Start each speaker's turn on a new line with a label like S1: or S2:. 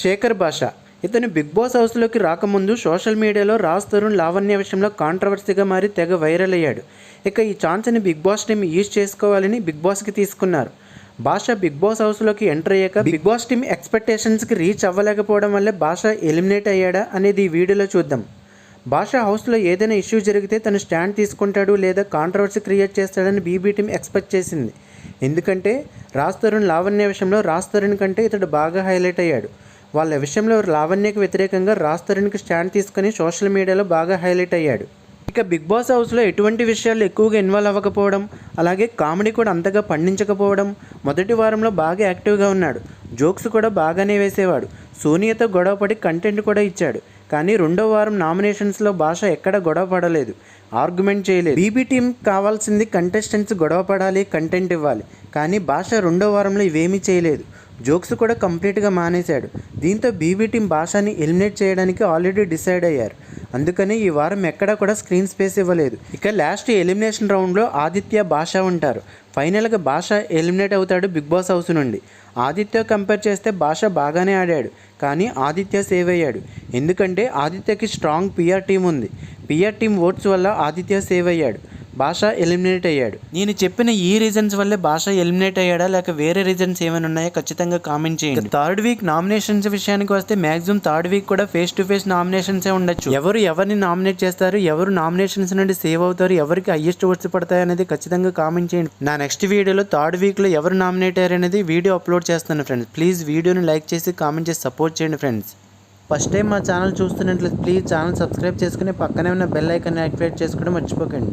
S1: శేఖర్ భాష ఇతను big Boss హౌస్లోకి రాకముందు సోషల్ మీడియాలో రాజ్ తరుణ్ లావణ్య విషయంలో కాంట్రవర్సీగా మారి తెగ వైరల్ అయ్యాడు. ఇక ఈ ఛాన్స్ని బిగ్ బాస్ టీం యూజ్ చేసుకోవాలని బిగ్ బాస్కి తీసుకున్నారు. భాష బిగ్ బాస్ హౌస్లోకి ఎంటర్ అయ్యాక బిగ్ బాస్ టీం ఎక్స్పెక్టేషన్స్కి రీచ్ అవ్వలేకపోవడం వల్లే భాష ఎలిమినేట్ అయ్యాడా అనేది ఈ వీడియోలో చూద్దాం. భాష హౌస్లో ఏదైనా ఇష్యూ జరిగితే తను స్టాండ్ తీసుకుంటాడు లేదా కాంట్రవర్సీ క్రియేట్ చేస్తాడని బీబీ టీం ఎక్స్పెక్ట్ చేసింది. ఎందుకంటే రాజ్ తరుణ్ లావణ్య విషయంలో రాజ్ తరుణ్ కంటే ఇతడు బాగా హైలైట్ అయ్యాడు. వాళ్ళ విషయంలో లావణ్యకు వ్యతిరేకంగా రాజ్ తరుణ్కి స్టాండ్ తీసుకొని సోషల్ మీడియాలో బాగా హైలైట్ అయ్యాడు. ఇక బిగ్ బాస్ హౌస్లో ఎటువంటి విషయాలు ఎక్కువగా ఇన్వాల్వ్ అవ్వకపోవడం అలాగే కామెడీ కూడా అంతగా పండించకపోవడం మొదటి వారంలో బాగా యాక్టివ్గా ఉన్నాడు. జోక్స్ కూడా బాగానే వేసేవాడు. సోనియాతో గొడవపడి కంటెంట్ కూడా ఇచ్చాడు. కానీ రెండో వారం నామినేషన్స్లో భాష ఎక్కడ గొడవ పడలేదు. ఆర్గ్యుమెంట్ చేయలేదు. బీబీ టీం కావాల్సింది కంటెస్టెంట్స్ గొడవ పడాలి కంటెంట్ ఇవ్వాలి. కానీ భాష రెండో వారంలో ఇవేమీ చేయలేదు. జోక్స్ కూడా కంప్లీట్గా మానేశాడు. దీంతో బీబీ టీం భాషని ఎలిమినేట్ చేయడానికి ఆల్రెడీ డిసైడ్ అయ్యారు. అందుకని ఈ వారం ఎక్కడా కూడా స్క్రీన్ స్పేస్ ఇవ్వలేదు. ఇక లాస్ట్ ఎలిమినేషన్ రౌండ్లో ఆదిత్య భాష ఉంటారు. ఫైనల్గా భాష ఎలిమినేట్ అవుతాడు బిగ్ బాస్ హౌస్ నుండి. ఆదిత్య కంపేర్ చేస్తే భాష బాగానే ఆడాడు కానీ ఆదిత్య సేవ్ అయ్యాడు. ఎందుకంటే ఆదిత్యకి స్ట్రాంగ్ పిఆర్ టీం ఉంది. పిఆర్ టీం ఓట్స్ వల్ల ఆదిత్య సేవ్ అయ్యాడు. భాష ఎలిమినేట్ అయ్యాడు. నేను చెప్పిన ఈ రీజన్స్ వల్లే భాష ఎలిమినేట్ అయ్యాడా? లేక వేరే రీజన్స్ ఏమైనా ఉన్నాయో? ఖచ్చితంగా కామెంట్ చేయండి. థర్డ్ వీక్ నామినేషన్స్ విషయానికి వస్తే మాక్సిమం థర్డ్ వీక్ కూడా ఫేస్ టు ఫేస్ నామినేషన్సే ఉండొచ్చు. ఎవరు ఎవరిని నామినేట్ చేస్తారు? ఎవరు నామినేషన్స్ నుండి సేవ్ అవుతారు? ఎవరికి హైయెస్ట్ ఓట్స్ పడతాయి అనేది ఖచ్చితంగా కామెంట్ చేయండి. నా నెక్స్ట్ వీడియోలో థర్డ్ వీక్లో ఎవరు నామినేట్ అయ్యారు అనేది వీడియో అప్లోడ్ చేస్తాను ఫ్రెండ్స్ ప్లీజ్ వీడియోని లైక్ చేసి కామెంట్ చేసి సపోర్ట్ చేయండి ఫ్రెండ్స్ ఫస్ట్ టైం మా ఛానల్ చూస్తున్నట్లయితే ప్లీజ్ ఛానల్ సబ్స్క్రైబ్ చేసుకుని పక్కనే ఉన్న బెల్ ఐకాన్ యాక్టివేట్ చేసుకోవడం మర్చిపోకండి.